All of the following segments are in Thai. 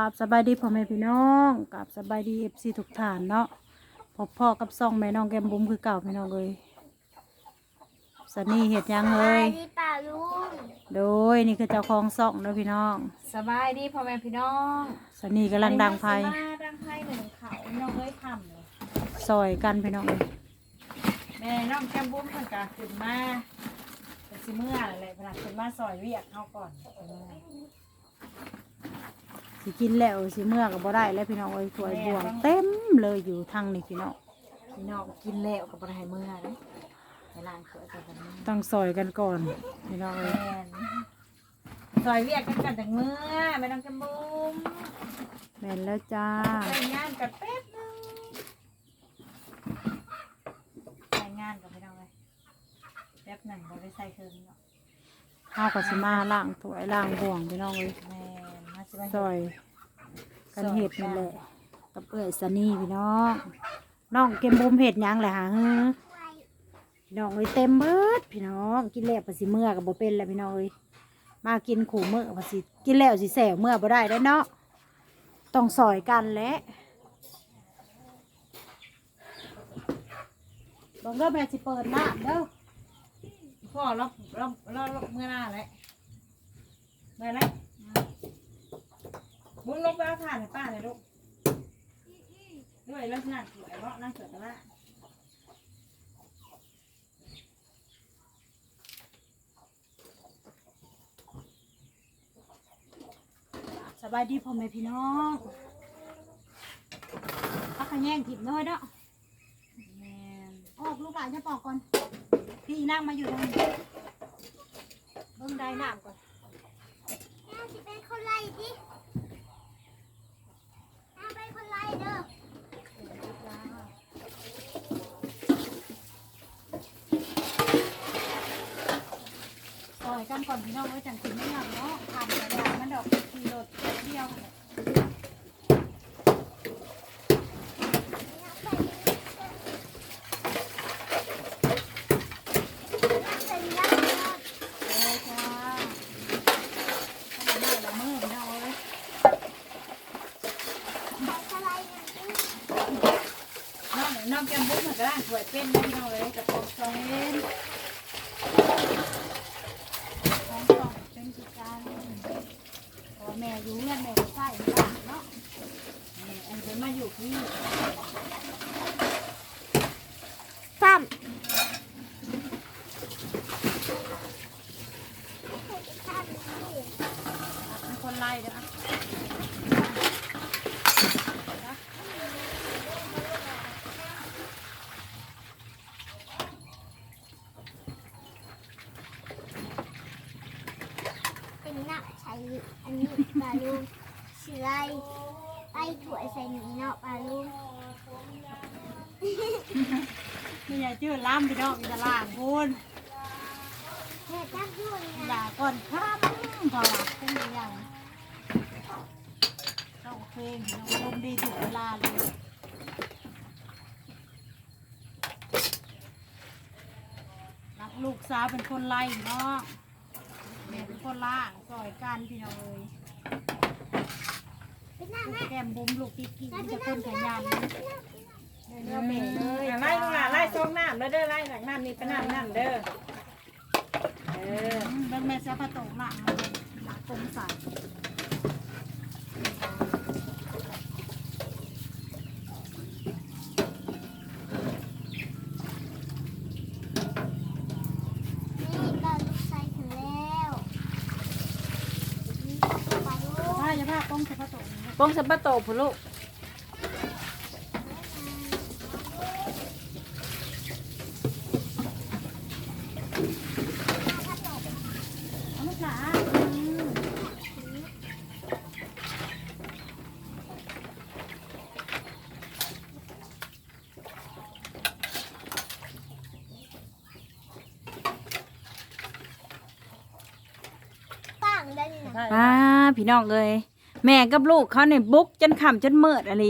กับสบายดีพ่อแม่พี่น้องกับสบายดีเอฟซีทุกท่านเนาะพบพ่อกับซ่องแม่น้องแก้มบุ้มคือเก่าพี่น้องเลยสนี่เห็ดหยังเลยดีป่าลุงโดยนี่คือเจ้าของซ่องเด้อพี่น้องสบายดีพ่อแม่พี่น้องสนี่กำลังดังไฟอันนี้มาดังไฟหนึ่งเขาน้องเอ้ยทำเลยซอยกันพี่น้องเลยแม่น้องแก้มบุ้มเพิ่นกะขึ้นมาเป็นสิเมื่ออะไรพนักขึ้นมาซอยเวียกเอาก่อนเออ สิกินแล้วสิเมื่อก็บ่ได้แล้วพี่น้องเอ้ยถวยบวงเต็มเลยอยู่ทางนี่พี่น้องพี่น้องกินแล้วกับบ่ได้เมื่อเลยไปล้างเขือกันกันมาต้องซอยกันก่อนพี่น้องเอ้ยแม่นซอยเวียกกันกันจากเมื่อแม่น้องแก้มบุ้มแม่นแล้วจ้าไปงานกันแป๊บนึงไปงานกับพี่น้องเลยแป๊บหนึ่งบ่ได้ใส่เครื่องเนาะ ข้าวก็สิมาล้างถ้วยล้างบ่วงพี่น้องเอ้ย แม่ มาสิมาซอยกันเห็ดนี่แหละกับเอ้อยสนี่พี่น้องน้องเกมบุมเห็ดหยังแหละฮะฮือพี่น้องเอ้ยเต็มเบิดพี่น้องกินแล้วภาษีเมื่อกับบ่เป็นแล้วพี่น้องเอ้ยมากินขู่เมื่อภาษีกินแล้วสิแสวเมื่อบ่ได้แล้วเนาะต้องซอยกันแหละบอกเด้อแม่สิเปิดน้ำเด้อพ่อเราเราเราเราเมื่อหน้าแล้วเมื่อแล้ วบุ้งลงไปเอาถ่านให้ป้าเลยลูกด้วยลักษณะสวยเพราะนั่งเสือกระละสบายดีพ่อแม่พี่น้องพักขะแยงถิบน้อยเด้อแม่นออกลูกหลานจะปอกก่อน พี่นั่งมาอยู่ตรงนี้เบิ่งได้น้ำก่อนน่าจะเป็นคนไล่ดิน่าเป็นคนไล่เด้อ ซ อยกันก่อนพี่น้องไว้จังสิไม่หนักเนาะทำกระดาษมันดอกทีรถเดียวเนี่ยเป็นยักษ์เนาะโอ้ยจ้าขนาดได้ละมือพี่น้องเดียดิน้องแก้มบุ้งเหมือนกันสวยเป็นพี่น้องเลยกับผมสองเป็นของสองเป็นกิจการพอ แม่อยู่เงื่อนแม่ก็ใส่ไม่ได้เนาะนี่อันเป็นมาอยู่ที่ซ้เป็นคนไล่เด้ออะำเป็นหนัก อันนี้ปลาลุงสิไล่ไล่ถั่วใส่นี้เนาะปลาลุงนี่ยายชื่อล้ำพี่น้องอีตลาดพูนแม่จักด้วยอนะย่าก่อนครับพอหลับเป็นอย่างต้องเพลงน้องลมดีถึงเวลาเลยรักลูกสาวเป็นคนไล่เนาะแม่เป็นคนล่างซอยกันพี่น้องเอ้ยเป็นนักลูนะกแก้มบุ้มลูกกิ๊กกิ๊กมีแต่คนขยันเนื้อเมย์เลยไล่ลูกหลานไล่ซองน้ำแล้วเด้อไล่หลักน้ำนี่เป็นน้ำน้ำเด้อเอออืมเป็นแม่เสียประตูหลังหลังตรงใส่ นี่ปลาลุงใส่ถึงแล้วปลาลุ งถ้าจะพาป้องเสียประตูปงสับปะโตพุลูกเอาลูกหลานตั้งได้นี่นะอ่าพี่น้องเลย แม่กับลูกเขาเนี่ยบุกจนค่ำจนมืดอะไร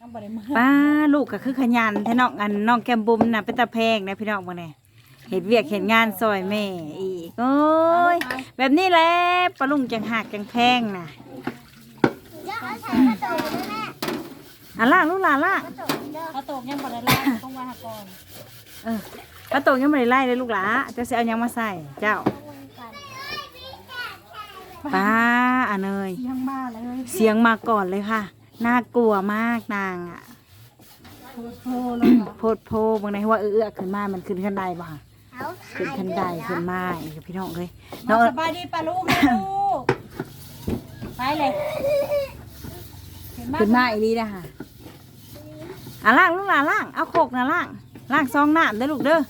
ต้องบริมือป้าลูกก็คือขยันแท้น้องอันน้องแก้มบุมน่ะเป็นตาแพงนะพี่น้องบ่เนี่ยเห็ดเวียกเห็ดงานซอยแม่อีกโอ้ยแบบนี้แหละปลาลุงจังหักจังแพงน่ะเยอะใส่กระโดดด้วยแม่อะล่างลูกหลานล่างกระโดดเด้อเขาตกยังบ่ได้ล่างต้องว่าหาก่อนเออป้าโตยังไม่ได้ไล่เลยลูกหลานจะสิเอาหยังมาใส่เจ้าวนกัน ป้าอะเนยยังมาเลยเสียงมาก่อนเลยค่ะ น่ากลัวมากนางอะโทรเลยเหรอโพดโพบางในว่าเอื้อๆขึ้นมา มันขึ้นขั้นใดบ่ค่ะเอาขึ้นขั้นใดขึ้นมาอีกพี่น้องเลยน้น้อองงสบายดีป่ะลูกนะลูกไปเลยเห็นไหมขึ้นมาอีนีนะคะอะล่างลูกหลานล่างเอาโคกนะล่างล่างซองน้ำเด้อลูกเด้อ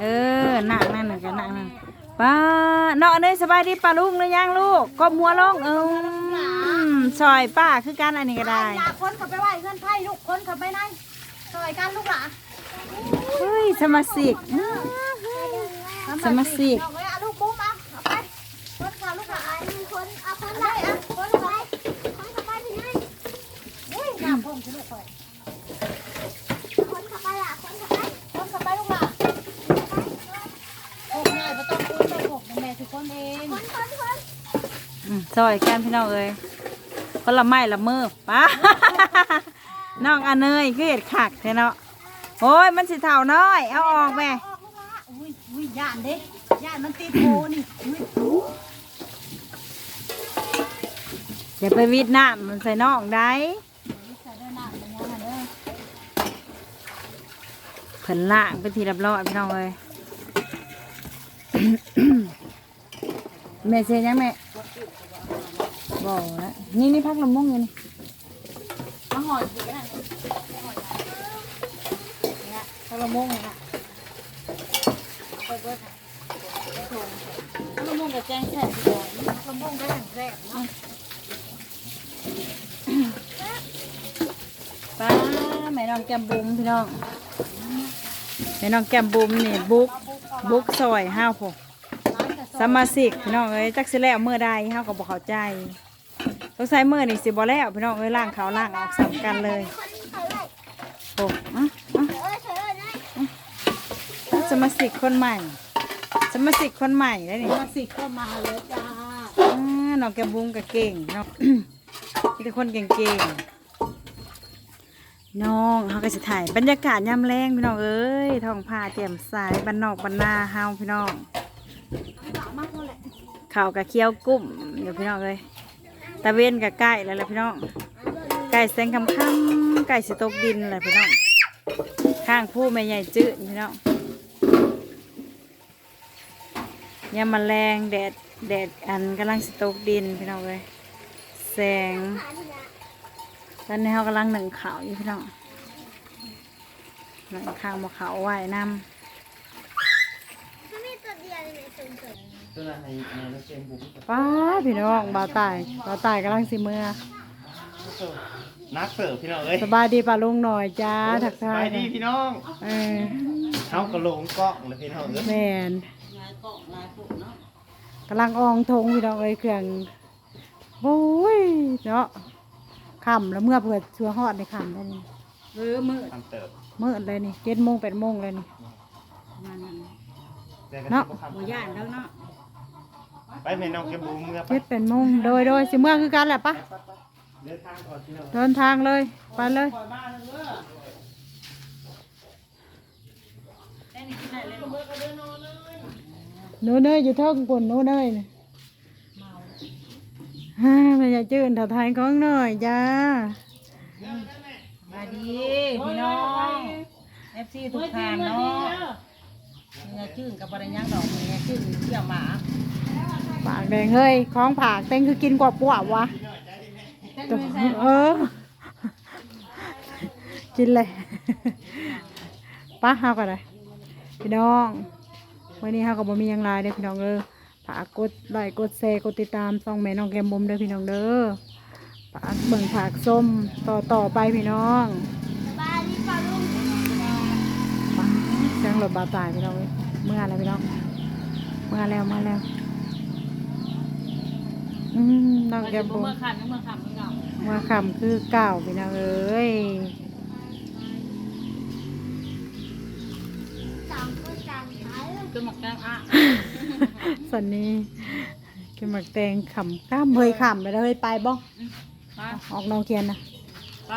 เออนั่งนั่นหนึ่งกันนั่งนั่นป้าเนาะเนยสบายดีป้าลุงหรือยังลูกก็มัวลงเออซอยป้าคือกันอันนี้ก็ได้หลาคนขับไปไหวเงินไทยลูกคนขับไปไหนซอยกันลูกหลาเฮ้ยสมาชิกอื้อสมาชิก เอาไว้เอาลูกปุ้มเอาเอาไปคนขับลูกหลา อันนี้คนเอาคนได้อะคนไปคนเข้าไปที่ไหน อุ้ยน้ำพุ่งสิลูกไป คนเข้าไปอะคนเข้าไป คนขับไปลูกหลาโอ้ง่ายไม่ต้องคุยต้องหกแม่คือคนเอง คนคนคน อืม ซอยกันพี่น้องเอ้ยคนละไม้ละมือป้าน้องอันเนยคือเห็ดขักแท้เนาะโอ้ยมันสิเท่าน้อย เอาออกแม่ออกลูกหลาอุ้ยอุ้ยย่านเด้ย่านมันติดโพนี่อุ้ยอย่าไปวิดน้ำมันใส่น้องได้ใส่เด้อหน้ามันยังหันเด้อเพิ่นล่างเป็นทีเรียบร้อยพี่น้องเอ้ยแม่เสียยังแม่ บอกแล้วนี่นี่พักลำมงอยู่นี่มาหอยดีกันนะเนี่ยกระมงเนี่ยเปิดเปิดกระมงกับแจงแฉะก่อนกระมงก็แข็งแรงเนาะป้าแม่น้องแก้มบุ้มพี่น้องแม่น้องแก้มบุ้มนี่บุกบุกซอยห้าวพอสมาชิกพี่น้องเอ้ยจักสิแล้วเมื่อใดห้าวก็บอกเข้าใจ สงสัยเมื่อนี่สิบ่แล้วพี่น้องเอ้ยล่างเขาวล่างออกสำกันเลยคนเขาเลยโอ้อะอะเออเฉยเลยนะสมาชิกคนใหม่ สมาชิกคนใหม่แล้วนี่มาสิเข้ามาเลยจ้าอ่าน้องแก้มบุ้มก็เก่งเนาะ มีแต่คนเก่งๆน้องเขาก็จะถ่ายบรรยากาศยามแรงพี่น้องเอ้ยท้องผ้าแจ่มใสบ้านนอกบ้านนาเฮาพี่น้อง มากเลยข้าวกับเคี้ยวกุ้มอยู่พี่น้องเอ้ย ตะเวนกับไก่แล้วแหละพี่น้องไก่แสงคำคำไก่สตกดินแหละพี่น้องข้างผู้แม่ใหญ่จืดพี่น้องยามแมลงแดดแดดอันกำลังสตกดินพี่น้องเอ้ยแสงตอนนี้เขากำลังหนึ่งขาวอยู่พี่น้องหนึ่งข้างมาขาวไหวน้มันมีตัวเดียวเลยในตัวเกิด ตัวนั้นในในรถเกมบุ้งำป้าพี่น้องบ่าวตายบ่าวตายกำลังสิเมื่อนักเสิร์ฟพี่น้องเอ้ยสบายดีป่าลุงหน่อยจ้าทักทาไปยดีพี่น้องเออเขากระโหลงกล้องเลยพี่น้องเอ้ยแมนกำลังอองทงพี่น้องเอ้ยเครื่องโอ้ยเนาะคำแล้วเมื่อเผื่อชัวฮอดในคำแล้วนี่เออมืดทำเติบมืดเลยนี่เจ็ดโมงแปดโมงเลยนี่แต่ก็เนาะสิบ่คำบ่ย่านแล้วเนาะ ไปแม่น้องเกมบุ้งเมื่อไปเจ็ดแปดโมงโดยโดยสิเมื่อคือกันแหละปะเดินทางก่อนพี่น้องเดินทางเลยไปเลยหนูเนยอยู่เท่ากับคนหนูเนยนะฮ่ามันจะจืดถ่าไทยของหน่อยจ้ามาดีพี่น้องเอฟซีทุกทางเนาะเนื้อจื้นกับปริญญาดอกเนื้อจื้นเกี่ยวหมา ปากแดงเฮ้ยของผากเต็งคือกินกว่าปวกวะเออ กินเลยป้าเฮากันเลยพี่น้อง วันนี้เฮาก็บ่มียังหลายเด้อพี่น้องเด้อฝากกดไลค์กดแชร์กดติดตามช่องแม่น้องแกมบุมเด้อพี่น้องเด้อฝากเบิ่งฝากส้มต่อต่อไปพี่น้องสบายดีป่าลุงเสียงรถบาตายพี่น้องเมื่อแล้วพี่น้องเมื่อแล้วเมื่อแล้ว อืมน้องแกมบุมเมื่อคันเมื่อคันเมื่อเก่าเมื่อคำคือเก่าพี่น้องเอ้ยสามคนสามขายคือหมักแกงอะสันนี้กินหมักแตงขำข้ามเฮยขำไปแล้วเฮยไปบ่มาออกน้องเขียนนะไป